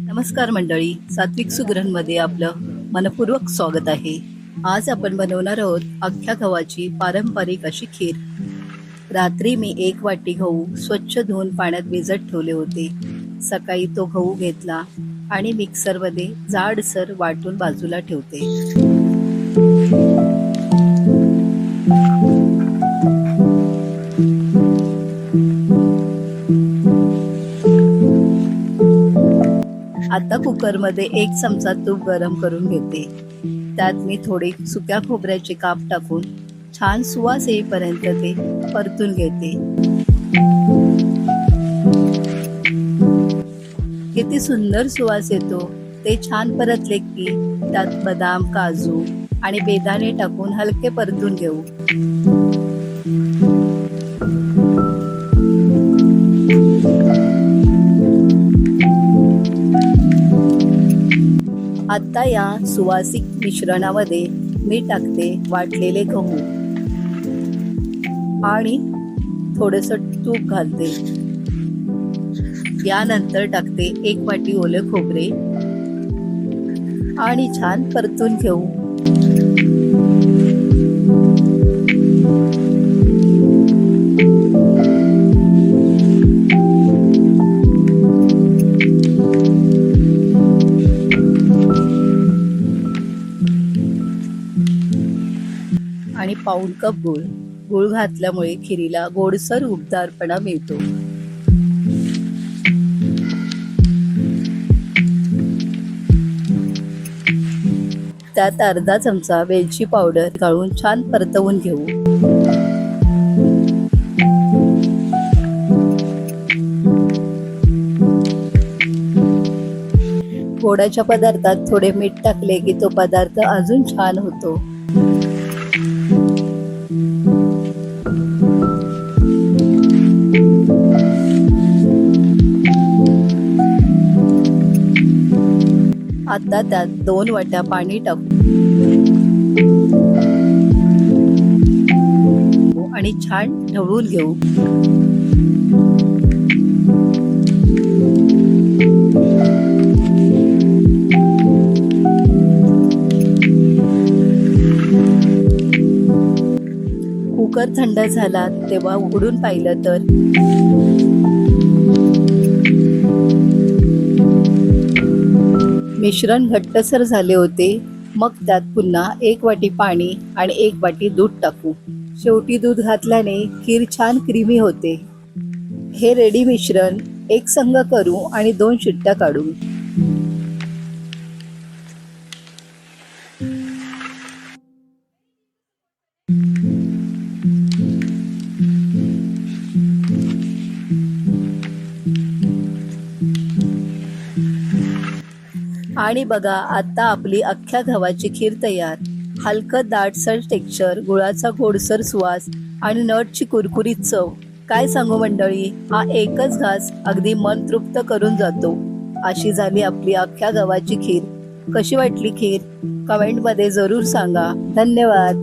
नमस्कार मंडळी सात्विक सुगरणमध्ये आपलं मनपूर्वक स्वागत आहे. आज आपण बनवणार आहोत अख्ख्या गव्हाची पारंपरिक अशी खीर. रात्री मी एक वाटी गहू स्वच्छ धुवून पाण्यात भिजत ठेवले होते. सकाळी तो गहू घेतला आणि मिक्सरमध्ये जाडसर वाटून बाजूला ठेवते. आता कुकरमध्ये एक चमचा तूप गरम करून घेते. त्यात मी थोडे सुक्या खोबऱ्याचे काप टाकून छान सुवास येईपर्यंत ते परतून घेते. किती सुंदर सुवास येतो. ते छान परतले की त्यात बदाम काजू आणि बेदाणे टाकून हलके परतून घेऊ. आत्ता या सुवासिक मिश्रणामध्ये मी टाकते वाटलेले गहू. आणि थोडस तूप घालते. यानंतर टाकते एक वाटी ओले खोबरे. आणि छान परतून घेऊ. आणि पाऊण कप गूळ. गूळ घातल्यामुळे खिरीला गोडसर उबदारपणा मिळतो. त्यात अर्धा चमचा वेलची पावडर गाळून छान परतवून घेऊ. गोडाच्या पदार्थात थोडे मीठ टाकले की तो पदार्थ अजून छान होतो. आता त्यात दोन वाट्या पाणी टाकू. आणि छान ढवळून घेऊ. कुकर थंड झाला तेव्हा उघडून पाहिलं तर? मिश्रण घट्टसर झाले होते. मग त्यात पुन्हा एक वाटी पाणी आणि एक वाटी दूध टाकू. शेवटी दूध घातल्याने खीर छान क्रीमी होते. हे रेडी मिश्रण एक संघ करू आणि दोन शिट्ट्या काढू. आणि बघा आता आपली अख्ख्या गव्हाची खीर तयार. हलकं दाटसर टेक्स्चर गुळाचा गोडसर सुवास आणि नटची कुरकुरीत चव. काय सांगू मंडळी हा एकच घास अगदी मन तृप्त करून जातो. अशी झाली आपली अख्ख्या गव्हाची खीर. कशी वाटली खीर? कमेंटमध्ये जरूर सांगा. धन्यवाद.